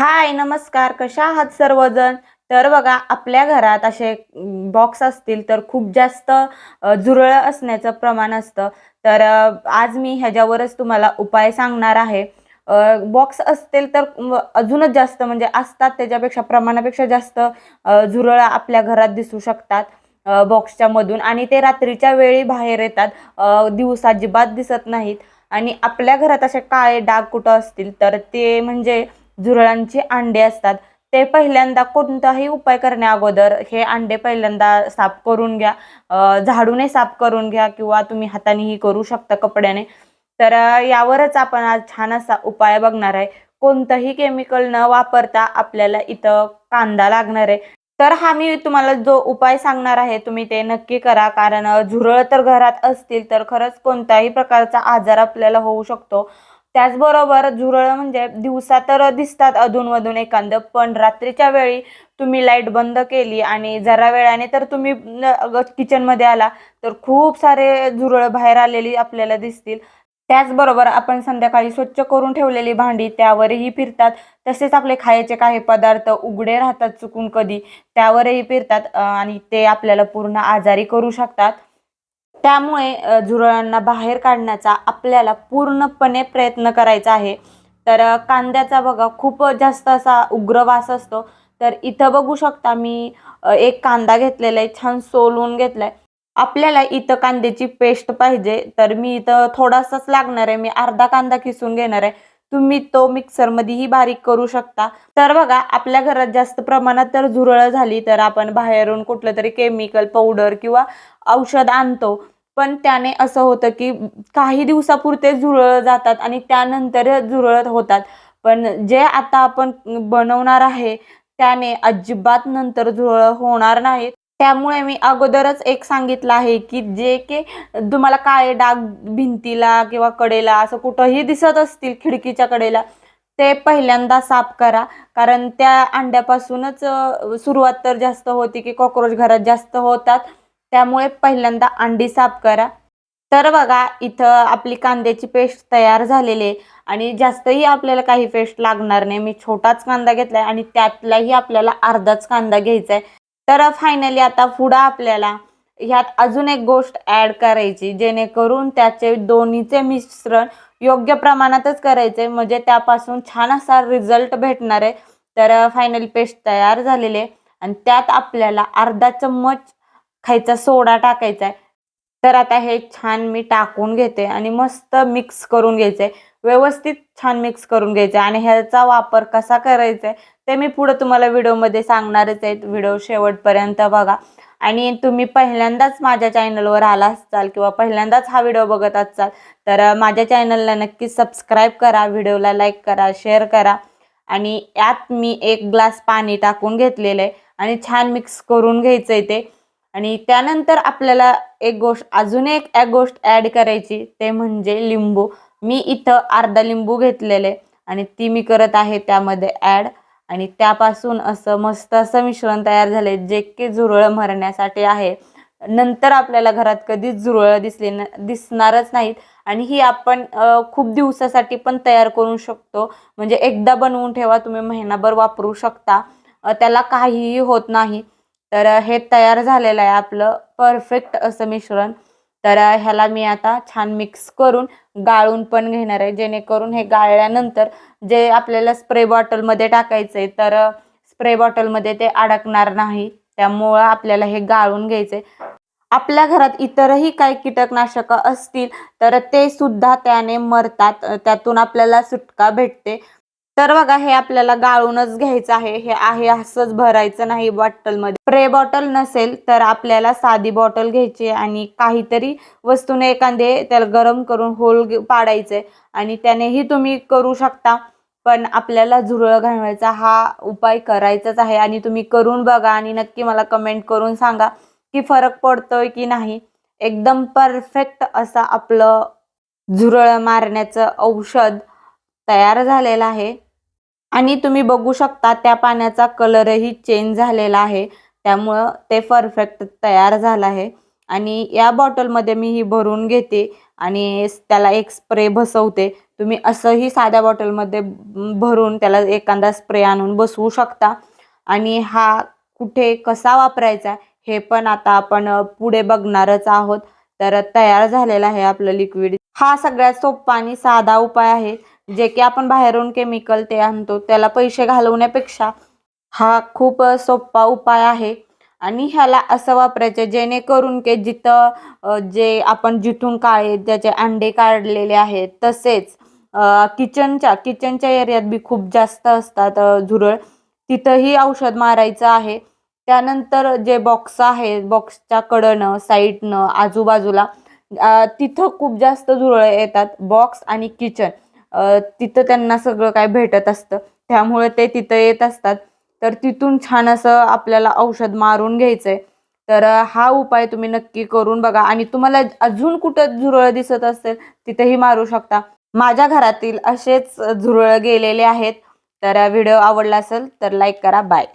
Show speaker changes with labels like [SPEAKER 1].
[SPEAKER 1] हाय नमस्कार. कशा आहात सर्वजण? तर बघा आपल्या घरात असे बॉक्स असतील तर खूप जास्त झुरळ असण्याचं प्रमाण असतं. तर आज मी ह्याच्यावरच तुम्हाला उपाय सांगणार आहे. बॉक्स असतील तर अजूनच जास्त म्हणजे असतात त्याच्यापेक्षा प्रमाणापेक्षा जास्त झुरळ आपल्या घरात दिसू शकतात बॉक्सच्या मधून. आणि ते रात्रीच्या वेळी बाहेर येतात. दिवस दिवसा अजिबात दिसत नाहीत. आणि आपल्या घरात असे काळे डाग कुठं असतील तर ते म्हणजे झुरळांची अंडे असतात ते पहिल्यांदा कोणताही उपाय करण्या अगोदर हे अंडे पहिल्यांदा साफ करून घ्या. झाडूने साफ करून घ्या किंवा तुम्ही हातानेही करू शकता कपड्याने. तर यावरच आपण आज छान असा उपाय बघणार आहे. कोणतंही केमिकल न वापरता आपल्याला इथं कांदा लागणार आहे. तर हा मी तुम्हाला जो उपाय सांगणार आहे तुम्ही ते नक्की करा. कारण झुरळ तर घरात असतील तर खरंच कोणत्याही प्रकारचा आजार आपल्याला होऊ शकतो. त्याचबरोबर झुरळ म्हणजे दिवसा तर दिसतात अधूनमधून एखादं पण रात्रीच्या वेळी तुम्ही लाइट बंद केली आणि जरा वेळाने तर तुम्ही किचनमध्ये आला तर खूप सारे झुरळ बाहेर आलेली आपल्याला दिसतील. त्याचबरोबर आपण संध्याकाळी स्वच्छ करून ठेवलेली भांडी त्यावरही फिरतात. तसेच आपले खायचे काही पदार्थ उघडे राहतात चुकून कधी त्यावरही फिरतात आणि ते आपल्याला पूर्ण आजारी करू शकतात. त्यामुळे झुरळांना बाहेर काढण्याचा आपल्याला पूर्णपणे प्रयत्न करायचा आहे. तर कांद्याचा बघा खूप जास्त असा उग्र वास असतो. तर इथं बघू शकता मी एक कांदा घेतलेला आहे छान सोलून घेतलाय. आपल्याला इथं कांद्याची पेस्ट पाहिजे. तर मी इथं थोडासाच लागणार आहे. मी अर्धा कांदा किसून घेणार आहे. तुम्ही तो मिक्सरमध्येही बारीक करू शकता. तर बघा आपल्या घरात जास्त प्रमाणात तर झुरळ झाली तर आपण बाहेरून कुठलं तरी केमिकल पावडर किंवा औषध आणतो. पण त्याने असं होतं की काही दिवसापुरते झुरळ जातात आणि त्यानंतर झुरळ होतात. पण जे आता आपण बनवणार आहे त्याने अजिबात नंतर झुरळ होणार नाहीत. त्यामुळे मी अगोदरच एक सांगितलं आहे की जे की तुम्हाला काळे डाग भिंतीला किंवा कडेला असं कुठंही दिसत असतील खिडकीच्या कडेला ते पहिल्यांदा साफ करा. कारण त्या अंड्यापासूनच सुरुवात तर जास्त होती की कॉक्रोच घरात जास्त होतात. त्यामुळे पहिल्यांदा अंडी साफ करा. तर बघा इथं आपली कांद्याची पेस्ट तयार झालेली आहे. आणि जास्तही आपल्याला काही पेस्ट लागणार नाही. मी छोटाच कांदा घेतलाय आणि त्यातलाही आपल्याला अर्धाच कांदा घ्यायचा आहे तर फायनली आता पुढं आपल्याला ह्यात अजून एक गोष्ट ॲड करायची जेणेकरून त्याचे दोन्हीचे मिश्रण योग्य प्रमाणातच करायचे म्हणजे त्यापासून छान असा रिझल्ट भेटणार आहे. तर फायनल पेस्ट तयार झालेले आहे. आणि त्यात आपल्याला अर्धा चम्मच खायचा सोडा टाकायचा आहे. तर आता हे छान मी टाकून घेते आणि मस्त मिक्स करून घ्यायचे. व्यवस्थित छान मिक्स करून घ्यायचं. आणि ह्याचा वापर कसा करायचा आहे ते मी पुढे तुम्हाला व्हिडिओमध्ये सांगणारच आहे. व्हिडिओ शेवटपर्यंत बघा. आणि तुम्ही पहिल्यांदाच माझ्या चॅनलवर आला असाल किंवा पहिल्यांदाच हा व्हिडिओ बघत असाल तर माझ्या चॅनलला नक्की सबस्क्राईब करा. व्हिडिओला लाईक करा शेअर करा. आणि यात मी एक ग्लास पाणी टाकून घेतलेलं आहे. आणि छान मिक्स करून घ्यायचं आहे ते. आणि त्यानंतर आपल्याला एक गोष्ट अजून एक एक गोष्ट ॲड करायची ते म्हणजे लिंबू. मी इथं अर्धा लिंबू घेतलेले आणि ती मी करत आहे त्यामध्ये ॲड आणि त्यापासून असं मस्त असं मिश्रण तयार झाले जे की झुरळ मरण्यासाठी आहे. नंतर आपल्याला घरात कधीच झुरळ दिसले न दिसणारच नाहीत. आणि ही आपण खूप दिवसासाठी पण तयार करू शकतो. म्हणजे एकदा बनवून ठेवा तुम्ही महिनाभर वापरू शकता. त्याला काहीही होत नाही. तर हे तयार झालेलं आहे आपलं परफेक्ट असं मिश्रण. तर ह्याला मी आता छान मिक्स करून गाळून पण घेणार आहे. जेणेकरून हे गाळल्यानंतर जे आपल्याला स्प्रे बॉटलमध्ये टाकायचं आहे तर स्प्रे बॉटलमध्ये ते अडकणार नाही. त्यामुळं आपल्याला हे गाळून घ्यायचे आपल्या घरात इतरही काही कीटकनाशकं असतील तर ते सुद्धा त्याने मरतात. त्यातून आपल्याला सुटका भेटते. तर बघा हे आपल्याला गाळूनच घ्यायचं आहे. हे आहे असंच भरायचं नाही बॉटलमध्ये. स्प्रे बॉटल नसेल तर आपल्याला साधी बॉटल घ्यायची आणि काहीतरी वस्तूने एखादे त्याला गरम करून होल पाडायचे आणि त्यानेही तुम्ही करू शकता. पण आपल्याला झुरळ घालवायचा हा उपाय करायचाच आहे आणि तुम्ही करून बघा आणि नक्की मला कमेंट करून सांगा की फरक पडतोय की नाही. एकदम परफेक्ट असं आपलं झुरळ मारण्याचं औषध तयार झालेलं आहे. आणि तुम्ही बघू शकता त्या पाण्याचा कलरही चेंज झालेला आहे. त्यामुळं ते परफेक्ट तयार झालं आहे. आणि या बॉटलमध्ये मी ही भरून घेते आणि त्याला एक स्प्रे बसवते. तुम्ही असंही साध्या बॉटलमध्ये भरून त्याला एखादा स्प्रे आणून बसवू शकता. आणि हा कुठे कसा वापरायचा हे पण आता आपण पुढे बघणारच आहोत. तर तयार झालेला आहे आपलं लिक्विड हा सगळ्यात सोपा आणि साधा उपाय आहे. जे की आपण बाहेरून केमिकल ते आणतो त्याला पैसे घालवण्यापेक्षा हा खूप सोपा उपाय आहे. आणि ह्याला असं वापरायचं जेणेकरून की जिथं जे आपण जिथून काळे ज्याचे अंडे काढलेले आहेत तसेच किचनच्या किचनच्या एरियात बी खूप जास्त असतात झुरळ. तिथंही औषध मारायचं आहे. त्यानंतर जे बॉक्स आहेत बॉक्सच्या कडनं साईडनं आजूबाजूला तिथं खूप जास्त झुरळ येतात बॉक्स आणि किचन तिथं त्यांना सगळं काय भेटत असतं. त्यामुळे ते तिथं येत असतात. तर तिथून छान असं आपल्याला औषध मारून घ्यायचंय. तर हा उपाय तुम्ही नक्की करून बघा. आणि तुम्हाला अजून कुठं झुरळ दिसत असेल तिथेही मारू शकता. माझ्या घरातील असेच झुरळ गेलेले आहेत. तर व्हिडिओ आवडला असेल तर लाईक करा. बाय.